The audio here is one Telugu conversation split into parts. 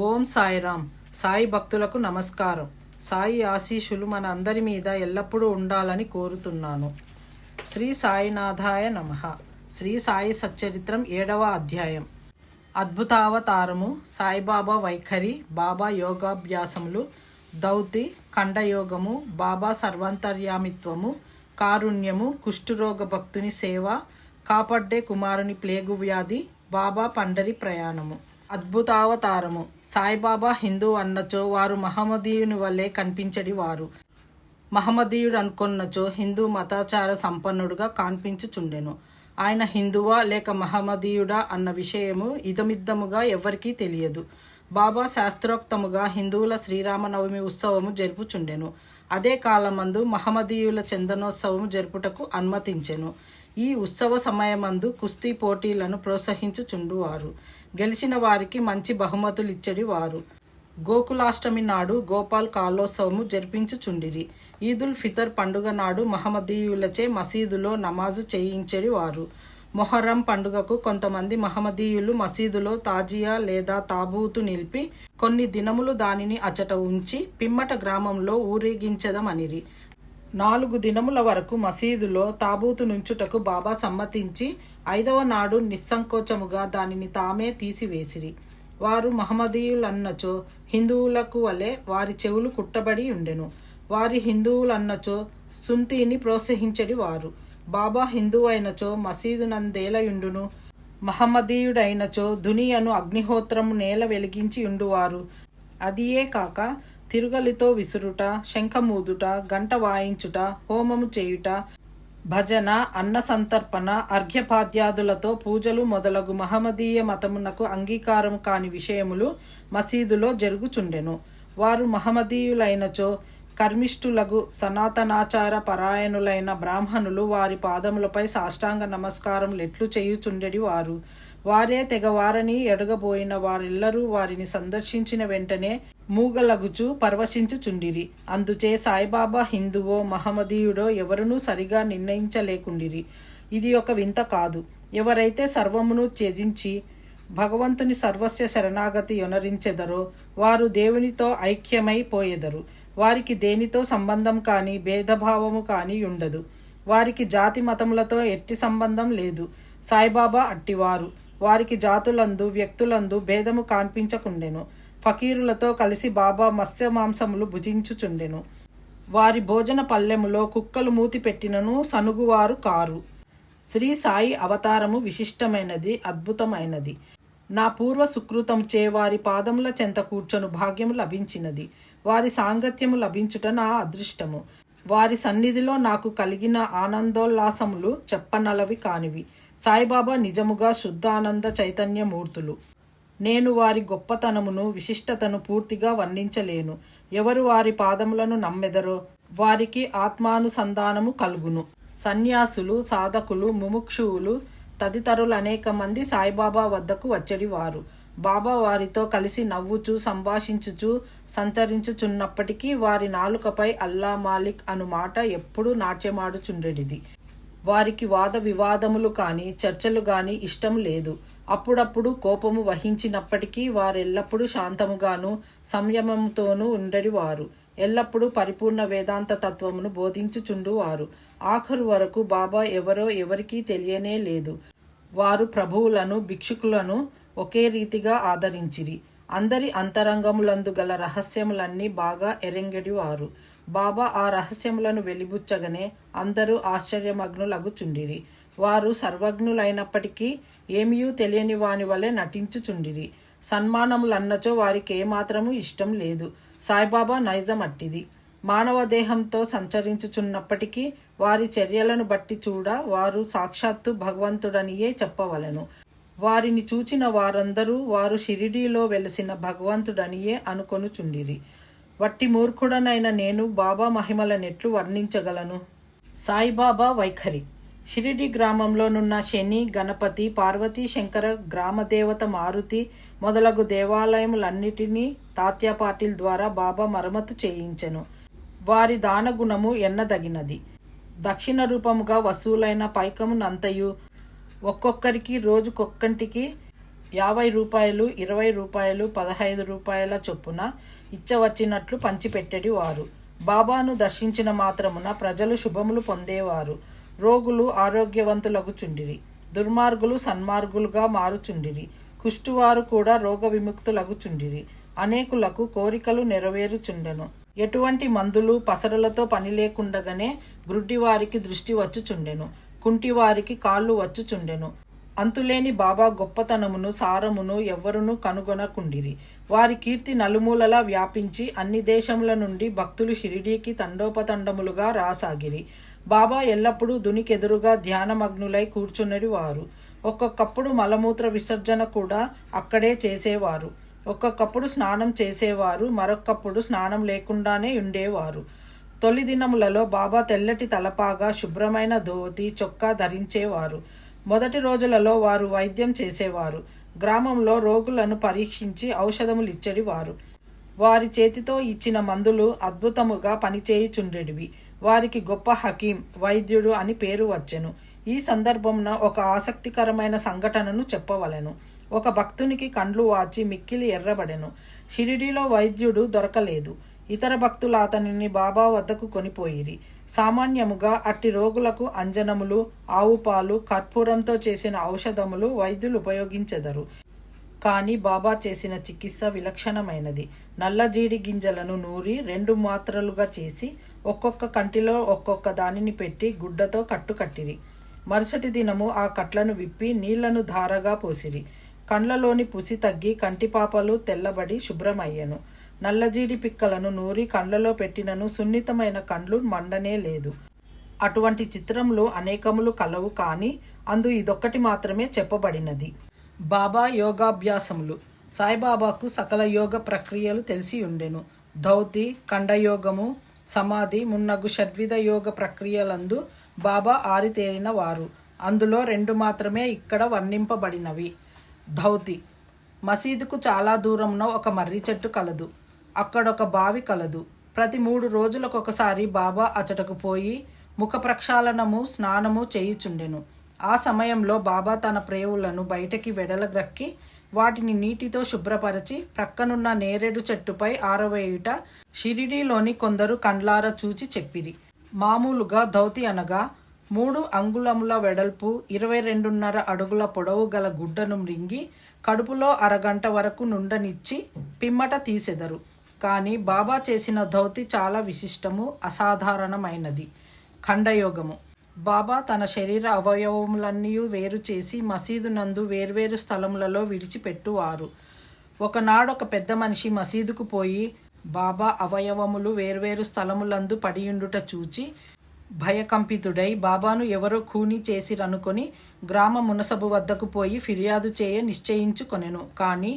ఓం సాయిరామ్. సాయి భక్తులకు నమస్కారం. సాయి ఆశీషులు మన అందరి మీద ఎల్లప్పుడూ ఉండాలని కోరుతున్నాను. శ్రీ సాయినాథాయ నమ. శ్రీ సాయి సచ్చరిత్రం ఏడవ అధ్యాయం. అద్భుతావతారము సాయిబాబా వైఖరి బాబా యోగాభ్యాసములు దౌతి ఖండయోగము బాబా సర్వాంతర్యామిత్వము కారుణ్యము కుష్ఠురోగ భక్తుని సేవ కాపాడ్డే కుమారుని ప్లేగు వ్యాధి బాబా పండరి ప్రయాణము. అద్భుతావతారము. సాయిబాబా హిందూ అన్నచో వారు మహమ్మదీయుని వల్లే కనిపించడి వారు. మహమ్మదీయుడు అనుకొన్నచో హిందూ మతాచార సంపన్నుడుగా కాన్పించుచుండెను. ఆయన హిందువా లేక మహమ్మదీయుడా అన్న విషయము ఇదమిద్దముగా ఎవరికీ తెలియదు. బాబా శాస్త్రోక్తముగా హిందువుల శ్రీరామనవమి ఉత్సవము జరుపుచుండెను. అదే కాలమందు మహమ్మదీయుల చందనోత్సవము జరుపుటకు అనుమతించెను. ఈ ఉత్సవ సమయమందు కుస్తీ పోటీలను ప్రోత్సహించుచుండువారు. గెలిచిన వారికి మంచి బహుమతులు ఇచ్చడి వారు. గోకులాష్టమి నాడు గోపాల్ కాలోత్సవము జరిపించుచుండిరి. ఈదుల్ ఫితర్ పండుగ నాడు మహమ్మదీయులచే మసీదులో నమాజు చేయించడి వారు. మొహర్రం పండుగకు కొంతమంది మహమ్మదీయులు మసీదులో తాజియా లేదా తాబూతు నిలిపి కొన్ని దినములు దానిని అచట ఉంచి పిమ్మట గ్రామంలో ఊరేగించదమనిరి. నాలుగు దినముల వరకు మసీదులో తాబూతు నుంచుటకు బాబా సమ్మతించి ఐదవ నాడు నిస్సంకోచముగా దానిని తామే తీసివేసిరి. వారు మహమ్మదీయులన్నచో హిందువులకు వలె వారి చెవులు కుట్టబడి ఉండెను. వారి హిందువులన్నచో సుంతిని ప్రోత్సహించడి వారు. బాబా హిందువైనచో అయినచో మసీదునందేలయుండును. మహమ్మదీయుడైనచో దునియను అగ్నిహోత్రము నేల వెలిగించి ఉండువారు అదియే కాక తిరుగలితో విసురుట శంఖమూదుట గంట వాయించుట హోమము చేయుట భజన అన్న సంతర్పణ అర్ఘ్యపాద్యాదులతో పూజలు మొదలగు మహమ్మదీయ మతమునకు అంగీకారం కాని విషయములు మసీదులో జరుగుచుండెను. వారు మహమ్మదీయులైనచో కర్మిష్ఠులగు సనాతనాచార పరాయణులైన బ్రాహ్మణులు వారి పాదములపై సాష్టాంగ నమస్కారం లెట్లు చేయుచుండెడి వారు. వారే తెగవారని ఎడగబోయిన వారెల్లరూ వారిని సందర్శించిన వెంటనే మూగలగుచు పరవశించుచుండిరి. అందుచే సాయిబాబా హిందువో మహమ్మదీయుడో ఎవరునూ సరిగా నిర్ణయించలేకుండిరి. ఇది ఒక వింత కాదు. ఎవరైతే సర్వమును త్యజించి భగవంతుని సర్వస్య శరణాగతి యొనరించెదరో వారు దేవునితో ఐక్యమైపోయెదరు వారికి దేనితో సంబంధం కానీ భేదభావము కానీ ఉండదు. వారికి జాతి మతములతో ఎట్టి సంబంధం లేదు. సాయిబాబా అట్టివారు. వారికి జాతులందు వ్యక్తులందు భేదము కాన్పించకుండెను. ఫకీరులతో కలిసి బాబా మత్స్య మాంసములు భుజించుచుండెను. వారి భోజన పల్లెములో కుక్కలు మూతి పెట్టినను సనుగువారు కారు. శ్రీ సాయి అవతారము విశిష్టమైనది అద్భుతమైనది. నా పూర్వ సుకృతంచే వారి పాదముల చెంత కూర్చొను భాగ్యము లభించినది. వారి సాంగత్యము లభించుట నా అదృష్టము. వారి సన్నిధిలో నాకు కలిగిన ఆనందోల్లాసములు చెప్పనలవి కానివి. సాయిబాబా నిజముగా శుద్ధానంద చైతన్యమూర్తులు. నేను వారి గొప్పతనమును విశిష్టతను పూర్తిగా వర్ణించలేను. ఎవరు వారి పాదములను నమ్మెదరో వారికి ఆత్మానుసంధానము కలుగును. సన్యాసులు సాధకులు ముముక్షువులు తదితరులు అనేక మంది సాయిబాబా వద్దకు వచ్చడి వారు బాబా వారితో కలిసి నవ్వుచూ సంభాషించుచూ సంచరించుచున్నప్పటికీ వారి నాలుకపై అల్లా మాలిక్ అను మాట ఎప్పుడూ నాట్యమాడుచుండెడిది. వారికి వాద వివాదములు కానీ చర్చలు కానీ ఇష్టం లేదు. అప్పుడప్పుడు కోపము వహించినప్పటికీ వారెల్లప్పుడూ శాంతముగాను సంయమంతోనూ ఉండడివారు ఎల్లప్పుడూ పరిపూర్ణ వేదాంత తత్వమును బోధించుచుండువారు ఆఖరు వరకు బాబా ఎవరో ఎవరికీ తెలియనే లేదు. వారు ప్రభువులను భిక్షుకులను ఒకే రీతిగా ఆదరించిరి. అందరి అంతరంగములందు గల రహస్యములన్నీ బాగా ఎరంగడివారు. బాబా ఆ రహస్యములను వెలిబుచ్చగనే అందరూ ఆశ్చర్యమగ్నులగుచుండిరి. వారు సర్వజ్ఞులైనప్పటికీ ఏమీయూ తెలియని వాని వలె నటించుచుండిరి. సన్మానములన్నచో వారికి ఏమాత్రము ఇష్టం లేదు. సాయిబాబా నైజం అట్టిది మానవ దేహంతో సంచరించుచున్నప్పటికీ వారి చర్యలను బట్టి చూడ వారు సాక్షాత్తు భగవంతుడనియే చెప్పవలెను. వారిని చూచిన వారందరూ వారు షిరిడీలో వెలసిన భగవంతుడనియే అనుకొనుచుండిరి. వట్టి మూర్ఖుడనైన నేను బాబా మహిమలనెట్లు వర్ణించగలను. సాయిబాబా వైఖరి. షిరిడి గ్రామంలోనున్న శని గణపతి పార్వతీ శంకర గ్రామదేవత మారుతి మొదలగు దేవాలయములన్నిటినీ తాత్యా పాటిల్ ద్వారా బాబా మరమ్మతు చేయించెను. వారి దానగుణము ఎన్నదగినది. దక్షిణ రూపముగా వసూలైన పైకమునంతయు ఒక్కొక్కరికి రోజుకొక్కంటికి యాభై రూపాయలు ఇరవై రూపాయలు పదహైదు రూపాయల చొప్పున ఇచ్చవచ్చినట్లు పంచిపెట్టెడి వారు. బాబాను దర్శించిన మాత్రమున ప్రజలు శుభములు పొందేవారు. రోగులు ఆరోగ్యవంతులగుచుండిరి. దుర్మార్గులు సన్మార్గులుగా మారుచుండిరి. కుష్టువారు కూడా రోగ విముక్తులగుచుండిరి అనేకులకు కోరికలు నెరవేరుచుండెను. ఎటువంటి మందులు పసరులతో పని లేకుండగానే గ్రుడ్డివారికి దృష్టి వచ్చుచుండెను. కుంటివారికి కాళ్ళు వచ్చుచుండెను. అంతులేని బాబా గొప్పతనమును సారమును ఎవ్వరును కనుగొనకుండిరి. వారి కీర్తి నలుమూలలా వ్యాపించి అన్ని దేశముల నుండి భక్తులు షిరిడీకి తండోపతండములుగా రాసాగిరి. బాబా ఎల్లప్పుడూ దునికెదురుగా ధ్యానమగ్నులై కూర్చున్నది వారు. ఒక్కొక్కప్పుడు మలమూత్ర విసర్జన కూడా అక్కడే చేసేవారు. ఒక్కొక్కప్పుడు స్నానం చేసేవారు మరొక్కప్పుడు స్నానం లేకుండానే ఉండేవారు. తొలి దినములలో బాబా తెల్లటి తలపాగా శుభ్రమైన ధోతి చొక్కా ధరించేవారు. మొదటి రోజులలో వారు వైద్యం చేసేవారు. గ్రామంలో రోగులను పరీక్షించి ఔషధములు ఇచ్చడి వారు వారి చేతితో ఇచ్చిన మందులు అద్భుతముగా పనిచేయుచుండెడివి వారికి గొప్ప హకీం వైద్యుడు అని పేరు వచ్చెను. ఈ సందర్భమున ఒక ఆసక్తికరమైన సంఘటనను చెప్పవలెను. ఒక భక్తునికి కండ్లు వాచి మిక్కిలి ఎర్రబడెను. షిరిడీలో వైద్యుడు దొరకలేదు. ఇతర భక్తులు అతనిని బాబా వద్దకు కొనిపోయిరి. సామాన్యముగా అట్టి రోగులకు అంజనములు ఆవుపాలు కర్పూరంతో చేసిన ఔషధములు వైద్యులు ఉపయోగించెదరు. కానీ బాబా చేసిన చికిత్స విలక్షణమైనది. నల్ల జీడి గింజలను నూరి రెండు మాత్రలుగా చేసి ఒక్కొక్క కంటిలో ఒక్కొక్క దానిని పెట్టి గుడ్డతో కట్టుకట్టిరి. మరుసటి దినము ఆ కట్లను విప్పి నీళ్ళను ధారగా పోసిరి. కండ్లలోని పుసి తగ్గి కంటిపాపలు తెల్లబడి శుభ్రమయ్యను. నల్లజీడి పిక్కలను నూరి కండ్లలో పెట్టినను సున్నితమైన కండ్లు మండనే లేదు. అటువంటి చిత్రంలో అనేకములు కలవు కానీ అందు ఇదొక్కటి మాత్రమే చెప్పబడినది. బాబా యోగాభ్యాసములు. సాయిబాబాకు సకల యోగ ప్రక్రియలు తెలిసి ఉండెను. ధౌతి ఖండయోగము సమాధి మున్నగు షడ్విధ యోగ ప్రక్రియలందు బాబా ఆరితేరిన వారు. అందులో రెండు మాత్రమే ఇక్కడ వర్ణింపబడినవి. ధౌతి. మసీదుకు చాలా దూరంలో ఒక మర్రి చెట్టు కలదు. అక్కడొక బావి కలదు. ప్రతి మూడు రోజులకొకసారి బాబా అచటకు పోయి ముఖ ప్రక్షాళనము స్నానము చేయుచుండెను. ఆ సమయంలో బాబా తన ప్రేవులను బయటకి వెడలగ్రక్కి వాటిని నీటితో శుభ్రపరచి ప్రక్కనున్న నేరేడు చెట్టుపై ఆరవేయుట షిరిడీలోని కొందరు కండ్లార చూచి చెప్పిరి. మామూలుగా ధౌతి అనగా మూడు అంగుళముల వెడల్పు ఇరవై రెండున్నర అడుగుల పొడవు గల గుడ్డను మృంగి కడుపులో అరగంట వరకు నుండనిచ్చి పిమ్మట తీసెదరు. కానీ బాబా చేసిన ధౌతి చాలా విశిష్టము అసాధారణమైనది. ఖండయోగము. బాబా తన శరీర అవయవములన్నీ వేరు చేసి మసీదు నందు వేర్వేరు స్థలములలో విడిచిపెట్టువారు. ఒకనాడొక పెద్ద మనిషి మసీదుకు పోయి బాబా అవయవములు వేర్వేరు స్థలములందు పడియుండుట చూచి భయకంపితుడై బాబాను ఎవరో ఖూనీ చేసిరనుకొని గ్రామ మునసబు వద్దకు పోయి ఫిర్యాదు చేయ నిశ్చయించుకొనెను. కానీ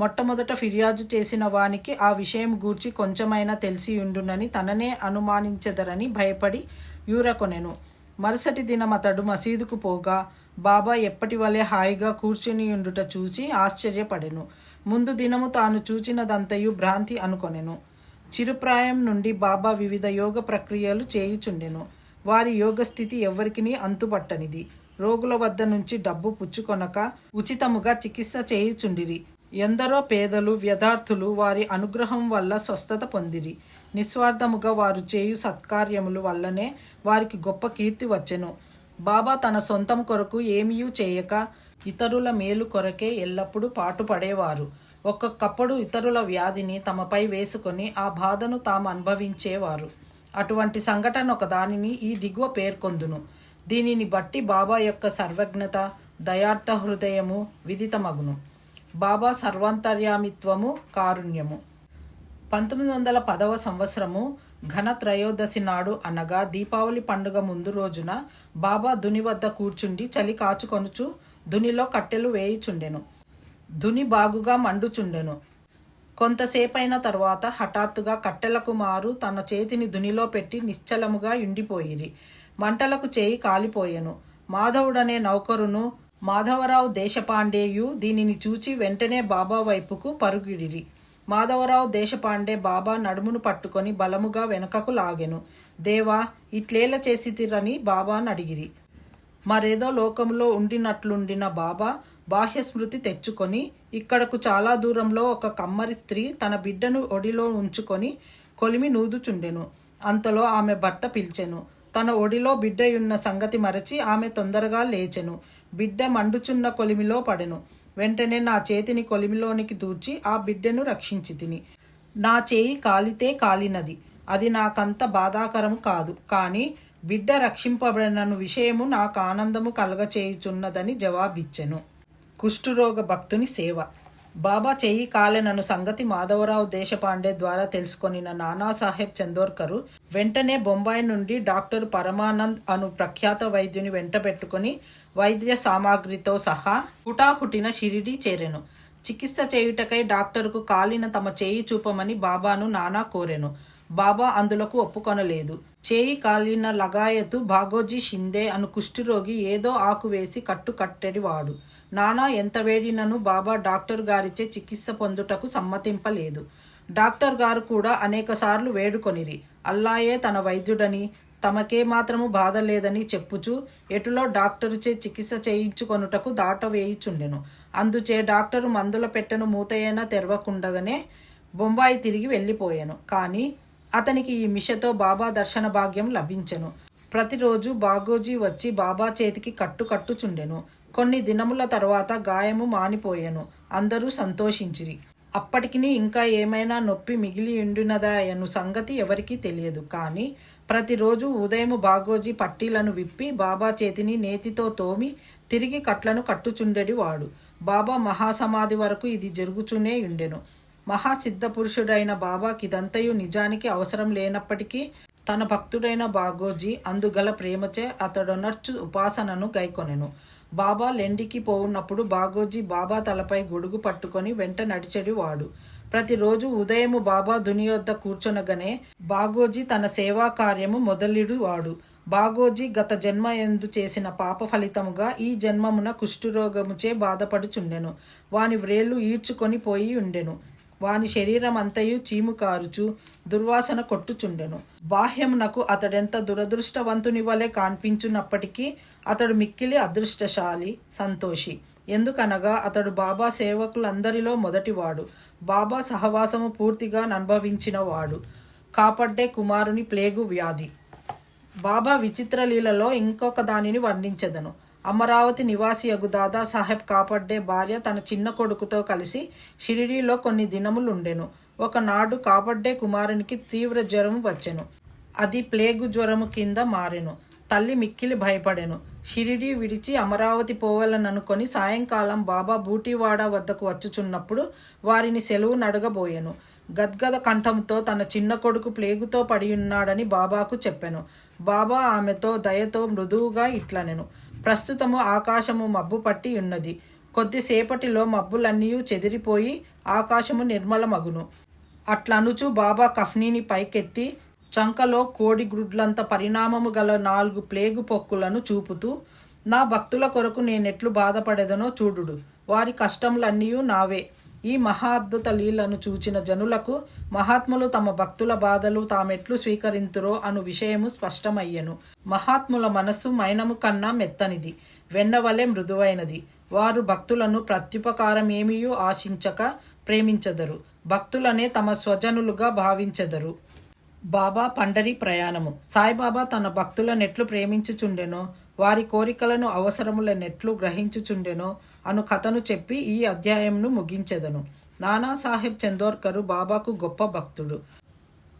మొట్టమొదట ఫిర్యాదు చేసిన వానికి ఆ విషయం గూర్చి కొంచెమైనా తెలిసి ఉండునని తననే అనుమానించెదరని భయపడి యూరకొనెను. మరుసటి దినం అతడు మసీదుకు పోగా బాబా ఎప్పటి వలె హాయిగా కూర్చుని ఉండుట చూచి ఆశ్చర్యపడెను. ముందు దినము తాను చూచినదంతయు భ్రాంతి అనుకొనెను. చిరుప్రాయం నుండి బాబా వివిధ యోగ ప్రక్రియలు చేయుచుండెను. వారి యోగ స్థితి ఎవ్వరికిని అంతుబట్టనిది రోగుల వద్ద నుంచి డబ్బు పుచ్చుకొనక ఉచితముగా చికిత్స చేయుచుండిరి. ఎందరో పేదలు వ్యధార్థులు వారి అనుగ్రహం వల్ల స్వస్థత పొందిరి. నిస్వార్థముగా వారు చేయు సత్కార్యములు వల్లనే వారికి గొప్ప కీర్తి వచ్చెను. బాబా తన సొంతం కొరకు ఏమీయూ చేయక ఇతరుల మేలు కొరకే ఎల్లప్పుడూ పాటుపడేవారు. ఒక్కొక్కప్పుడు ఇతరుల వ్యాధిని తమపై వేసుకొని ఆ బాధను తాము అనుభవించేవారు. అటువంటి సంఘటన ఒక దానిని ఈ దిగువ పేర్కొందును. దీనిని బట్టి బాబా యొక్క సర్వజ్ఞత దయార్థ హృదయము విదితమగును. బాబా సర్వాంతర్యామిత్వము కారుణ్యము. పంతొమ్మిది వందల పదవ సంవత్సరము ఘన త్రయోదశి నాడు అనగా దీపావళి పండుగ ముందు రోజున బాబా దుని వద్ద కూర్చుండి చలి కాచుకొనుచు దునిలో కట్టెలు వేయుచుండెను. దుని బాగుగా మండుచుండెను. కొంతసేపైన తర్వాత హఠాత్తుగా కట్టెలకు మారు తన చేతిని దునిలో పెట్టి నిశ్చలముగా ఉండిపోయిరి మంటలకు చేయి కాలిపోయెను. మాధవుడనే నౌకరును మాధవరావు దేశపాండేయు దీనిని చూచి వెంటనే బాబా వైపుకు పరుగిడిరి. మాధవరావు దేశపాండే బాబా నడుమును పట్టుకొని బలముగా వెనుకకు లాగెను. దేవా ఇట్లేల చేసితిరని బాబాను అడిగిరి. మరేదో లోకంలో ఉండినట్లుండిన బాబా బాహ్య స్మృతి తెచ్చుకొని ఇక్కడకు చాలా దూరంలో ఒక కమ్మరి స్త్రీ తన బిడ్డను ఒడిలో ఉంచుకొని కొలిమి నూదుచుండెను. అంతలో ఆమె భర్త పిలిచెను. తన ఒడిలో బిడ్డయున్న సంగతి మరచి ఆమె తొందరగా లేచెను. బిడ్డ మండుచున్న కొలిమిలో పడెను. వెంటనే నా చేతిని కొలిమిలోనికి దూర్చి ఆ బిడ్డను రక్షించి తిని. నా చేయి కాలితే కాలినది. అది నాకంత బాధాకరం కాదు. కానీ బిడ్డ రక్షింపబడినను విషయము నాకు ఆనందము కలగచేయుచున్నదని జవాబిచ్చెను. కుష్ఠురోగ భక్తుని సేవ. బాబా చెయ్యి కాలేనను సంగతి మాధవరావు దేశపాండే ద్వారా తెలుసుకొనిన నానాసాహెబ్ చందోర్కరు వెంటనే బొంబాయి నుండి డాక్టర్ పరమానంద్ అను ప్రఖ్యాత వైద్యుని వెంట పెట్టుకుని వైద్య సామాగ్రితో సహా హుటాహుటిన షిరిడి చేరెను. చికిత్స చేయుటకై డాక్టర్కు కాలిన తమ చేయి చూపమని బాబాను నానా కోరెను. బాబా అందులకు ఒప్పుకొనలేదు. చేయి కాలిన లగాయతు భాగోజీ షిందే అను కుష్ఠిరోగి ఏదో ఆకు వేసి కట్టు కట్టెడివాడు నానా ఎంత వేడినను బాబా డాక్టర్ గారిచే చికిత్స పొందుటకు సమ్మతింపలేదు. డాక్టర్ గారు కూడా అనేకసార్లు వేడుకొనిరి. అల్లాయే తన వైద్యుడని తమకే మాత్రము బాధ లేదని చెప్పుచు ఎటులో డాక్టరుచే చికిత్స చేయించుకొనుటకు దాటవేయుచుండెను. అందుచే డాక్టరు మందుల పెట్టెను మూతయైనా తెరవకుండగానే బొంబాయి తిరిగి వెళ్ళిపోయాను. కానీ అతనికి ఈ మిషతో బాబా దర్శన భాగ్యం లభించెను. ప్రతిరోజు బాగోజీ వచ్చి బాబా చేతికి కట్టు కట్టుచుండెను. కొన్ని దినముల తర్వాత గాయము మానిపోయెను. అందరూ సంతోషించిరి. అప్పటికి ఇంకా ఏమైనా నొప్పి మిగిలి ఉండినదా అను సంగతి ఎవరికీ తెలియదు. కానీ ప్రతిరోజు ఉదయం బాగోజీ పట్టీలను విప్పి బాబా చేతిని నేతితో తోమి తిరిగి కట్లను కట్టుచుండెడి వాడు. బాబా మహాసమాధి వరకు ఇది జరుగుచునే ఉండెను మహాసిద్ధ పురుషుడైన బాబాకి ఇదంతయు నిజానికి అవసరం లేనప్పటికీ తన భక్తుడైన బాగోజీ అందుగల ప్రేమచే అతడొనర్చు ఉపాసనను గైకొనెను. బాబా లెండికి పోవున్నప్పుడు బాగోజీ బాబా తలపై గొడుగు పట్టుకొని వెంట నడిచెడి వాడు. ప్రతిరోజు ఉదయము బాబా దునియొద్ద కూర్చొనగానే బాగోజీ తన సేవా కార్యము మొదలిడు వాడు. బాగోజీ గత జన్మ ఎందు చేసిన పాప ఫలితముగా ఈ జన్మమున కుష్ఠురోగముచే బాధపడుచుండెను. వాని వ్రేళ్ళు ఈడ్చుకొని పోయి ఉండెను. వాని శరీరం అంతయు చీము కారుచు దుర్వాసన కొట్టుచుండెను. బాహ్యమునకు అతడెంత దురదృష్టవంతుని వలె కాన్పించున్నప్పటికీ అతడు మిక్కిలి అదృష్టశాలి సంతోషి. ఎందుకనగా అతడు బాబా సేవకులందరిలో మొదటివాడు. బాబా సహవాసము పూర్తిగా అనుభవించినవాడు కాపడ్డే కుమారుని ప్లేగు వ్యాధి. బాబా విచిత్ర లీలలో ఇంకొక దానిని వర్ణించెదను. అమరావతి నివాసి దాదా సాహెబ్ కాపడ్డే భార్య తన చిన్న కొడుకుతో కలిసి షిరిడీలో కొన్ని దినములు ఉండెను ఒకనాడు కాపడ్డే కుమారునికి తీవ్ర జ్వరం వచ్చెను. అది ప్లేగు జ్వరము కింద మారెను. తల్లి మిక్కిలి భయపడెను. షిరిడి విడిచి అమరావతి పోవాలననుకొని సాయంకాలం బాబా బూటివాడ వద్దకు వచ్చుచున్నప్పుడు వారిని సెలవు నడగబోయెను. గద్గద కంఠంతో తన చిన్న కొడుకు ప్లేగుతో పడియున్నాడని బాబాకు చెప్పాను. బాబా ఆమెతో దయతో మృదువుగా ఇట్లనెను. ప్రస్తుతము ఆకాశము మబ్బు పట్టి ఉన్నది. కొద్దిసేపటిలో మబ్బులన్నీ చెదిరిపోయి ఆకాశము నిర్మలమగును. అట్లనుచు బాబా కఫ్నీని పైకెత్తి చంకలో కోడి గ్రుడ్లంత పరిణామము గల నాలుగు ప్లేగు పొక్కులను చూపుతూ నా భక్తుల కొరకు నేనెట్లు బాధపడేదనో చూడుడు. వారి కష్టములన్నీ నావే. ఈ మహా అద్భుత లీలను చూచిన జనులకు మహాత్ములు తమ భక్తుల బాధలు తామెట్లు స్వీకరింతురో అను విషయము స్పష్టమయ్యను. మహాత్ముల మనస్సు మైనము కన్నా మెత్తనిది వెన్నవలే మృదువైనది. వారు భక్తులను ప్రత్యుపకారమేమియూ ఆశించక ప్రేమించదరు. భక్తులనే తమ స్వజనులుగా భావించెదరు. బాబా పండరి ప్రయాణము. సాయిబాబా తన భక్తుల నెట్లు ప్రేమించుచుండెనో వారి కోరికలను అవసరముల నెట్లు గ్రహించుచుండెనో అను కథను చెప్పి ఈ అధ్యాయంను ముగించెదను. నానాసాహెబ్ చందోర్కరు బాబాకు గొప్ప భక్తుడు.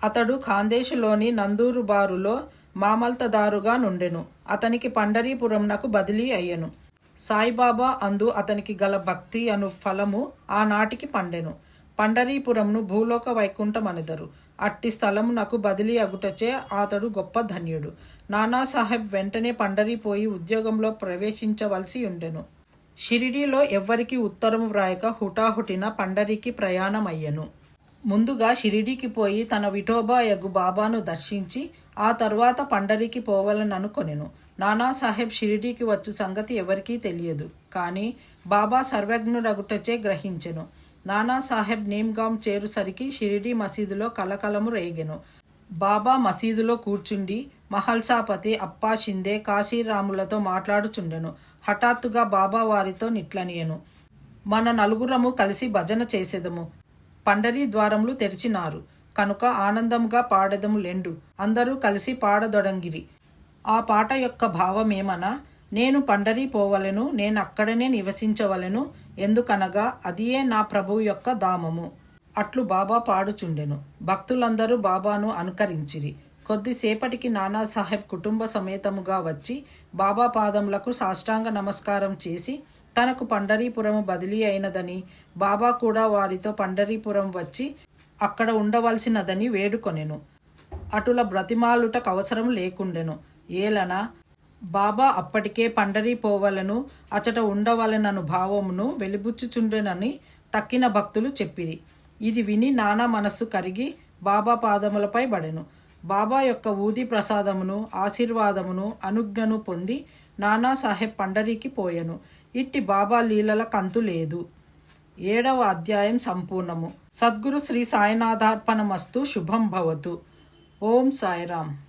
అతడు ఖాందేశులోని నందూరు బారులో మామల్తదారుగా నుండెను. అతనికి పండరీపురంనకు బదిలీ అయ్యెను. సాయిబాబా అందు అతనికి గల భక్తి అను ఫలము ఆనాటికి పండెను. పండరీపురంను భూలోక వైకుంఠమనెదరు. అట్టి స్థలమునకు బదిలీ అగుటచే అతడు గొప్ప ధన్యుడు. నానాసాహెబ్ వెంటనే పండరిపోయి ఉద్యోగంలో ప్రవేశించవలసి ఉండెను. షిరిడీలో ఎవ్వరికి ఉత్తరము వ్రాయక హుటాహుటిన పండరికి ప్రయాణమయ్యను. ముందుగా షిరిడీకి పోయి తన విఠోబా యగు బాబాను దర్శించి ఆ తర్వాత పండరికి పోవాలననుకొనెను నానాసాహెబ్ షిరిడీకి వచ్చు సంగతి ఎవరికీ తెలియదు. కానీ బాబా సర్వజ్ఞుడగుటచే గ్రహించెను. నానాసాహెబ్ నేమ్గాం చేరుసరికి షిరిడీ మసీదులో కలకలము రేగెను. బాబా మసీదులో కూర్చుండి మహల్సాపతి అప్పా షిందే కాశీరాములతో మాట్లాడుచుండెను. హఠాత్తుగా బాబా వారితో నిట్లనియను. మన నలుగురము కలిసి భజన చేసేదము. పండరీ ద్వారములు తెరిచినారు. కనుక ఆనందంగా పాడెదము లెండు. అందరూ కలిసి పాడదొడంగిరి. ఆ పాట యొక్క భావమేమనా? నేను పండరీ పోవలెను నేను అక్కడనే నివసించవలెను ఎందుకనగా అదియే నా ప్రభువు యొక్క ధామము అట్లు బాబా పాడుచుండెను. భక్తులందరూ బాబాను అనుకరించిరి. కొద్దిసేపటికి నానాసాహెబ్ కుటుంబ సమేతముగా వచ్చి బాబా పాదములకు సాష్టాంగ నమస్కారం చేసి తనకు పండరీపురము బదిలీ అయినదని బాబా కూడా వారితో పండరీపురం వచ్చి అక్కడ ఉండవలసినదని వేడుకొనెను. అటుల బ్రతిమాలుటకు అవసరం లేకుండెను. ఏలన బాబా అప్పటికే పండరీపోవలను అచట ఉండవలెనను భావమును వెలిబుచ్చుచుండెనని తక్కిన భక్తులు చెప్పిరి. ఇది విని నానా మనస్సు కరిగి బాబా పాదములపై పడెను బాబా యొక్క ఊది ప్రసాదమును ఆశీర్వాదమును అనుజ్ఞను పొంది నానా సాహెబ్ పండరీకి పోయెను. ఇట్టి బాబా లీలల కంతు లేదు. ఏడవ అధ్యాయం సంపూర్ణము. సద్గురు శ్రీ సాయినాథార్పణమస్తు శుభం భవతు. ఓం సాయిరామ్.